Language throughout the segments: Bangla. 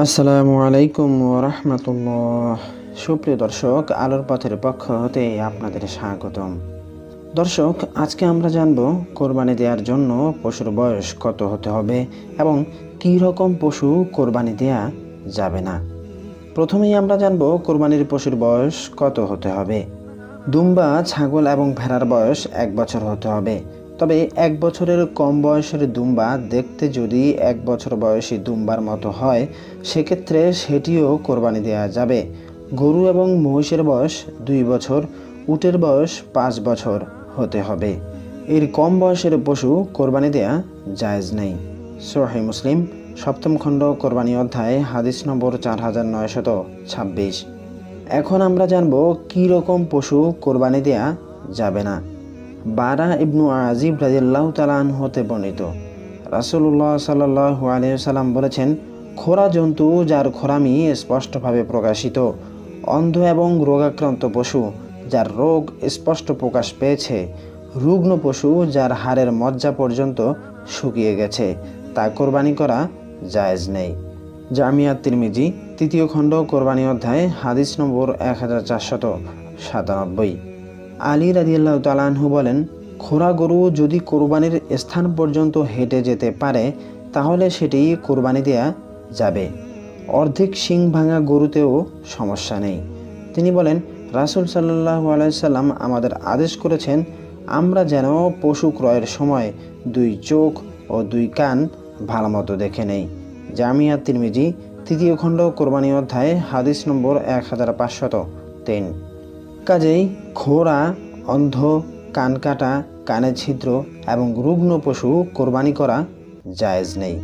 আসসালামু আলাইকুম রহমতুল্লাহ। সুপ্রিয় দর্শক, আলোর পথের পক্ষ হতে আপনাদের স্বাগতম। দর্শক, আজকে আমরা জানব কোরবানি দেওয়ার জন্য পশুর বয়স কত হতে হবে এবং কী রকম পশু কোরবানি দেয়া যাবে না। প্রথমেই আমরা জানব কোরবানির পশুর বয়স কত হতে হবে। দুম্বা, ছাগল এবং ভেড়ার বয়স এক বছর হতে হবে। তবে এক বছরের কম বয়সের দুম্বা দেখতে যদি এক বছর বয়সী দুম্বার মতো হয়, সেক্ষেত্রে সেটিও কোরবানি দেওয়া যাবে। গরু এবং মহিষের বয়স দুই বছর, উটের বয়স পাঁচ বছর হতে হবে। এর কম বয়সের পশু কোরবানি দেয়া জায়েজ নেই। সোহাই মুসলিম, সপ্তম খণ্ড কোরবানি অধ্যায়, হাদিস নম্বর চার হাজার নয়শত ছাব্বিশ। এখন আমরা জানব কী রকম পশু কোরবানি দেয়া যাবে না। বারা ইবনু আজিব রাজিল্লাহ তালান হতে বর্ণিত। রাসুল্লাহ সাল্লাহ আলিয়াল্লাম বলেছেন, খোরা জন্তু যার খোরামি স্পষ্টভাবে প্রকাশিত, অন্ধ এবং রোগাক্রান্ত পশু যার রোগ স্পষ্ট প্রকাশ পেয়েছে, রুগ্ন পশু যার হাড়ের মজ্জা পর্যন্ত শুকিয়ে গেছে, তা কোরবানি করা জায়েজ নেই। জামিয়া তিরমিজি, তৃতীয় খণ্ড, কোরবানি অধ্যায়, হাদিস নম্বর এক হাজার চারশত সাতানব্বই। আলী রাদিয়াল্লাহ তালানহু বলেন খোরা গরু যদি কোরবানির স্থান পর্যন্ত হেঁটে যেতে পারে, তাহলে সেটি কোরবানি দেয়া যাবে। অর্ধেক শিং ভাঙা গরুতেও সমস্যা নেই। তিনি বলেন, রাসুল সাল্লাহ আলাইসাল্লাম আমাদের আদেশ করেছেন, আমরা যেন পশু ক্রয়ের সময় দুই চোখ ও দুই কান ভালোমতো দেখে নেই। জামিয়া তিরমিজি, তৃতীয় খণ্ড, কোরবানি অধ্যায়, হাদিস নম্বর এক হাজার পাঁচশত তিন। কাজেই খোরা অন্ধ কান কাটা কানে ছিদ্র এবং রুগ্ন পশু কোরবানি করা জায়েজ নেই।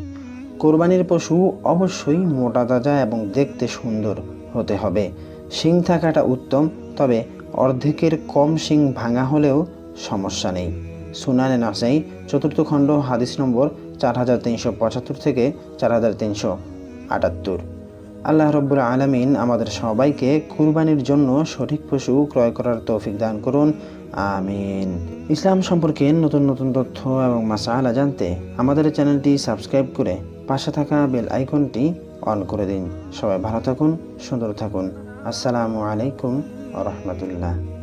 কোরবানির পশু অবশ্যই মোটা তাজা এবং দেখতে সুন্দর হতে হবে। শিং থাকাটা উত্তম, তবে অর্ধেকের কম শিং ভাঙা হলেও সমস্যা নেই। সুনানে নাসাই চতুর্থ খণ্ড, হাদিস নম্বর চার হাজার তিনশো পঁচাত্তর থেকে চার হাজার তিনশো আটাত্তর। আল্লাহ রব্বুর আলমিন আমাদের সবাইকে কুরবানির জন্য সঠিক পশু ক্রয় করার তৌফিক দান করুন। আমিন। ইসলাম সম্পর্কে নতুন নতুন তথ্য এবং মাসালা জানতে আমাদের চ্যানেলটি সাবস্ক্রাইব করে পাশে থাকা বেল আইকনটি অন করে দিন। সবাই ভালো থাকুন, সুন্দর থাকুন। আসসালামু আলাইকুম রহমতুল্লাহ।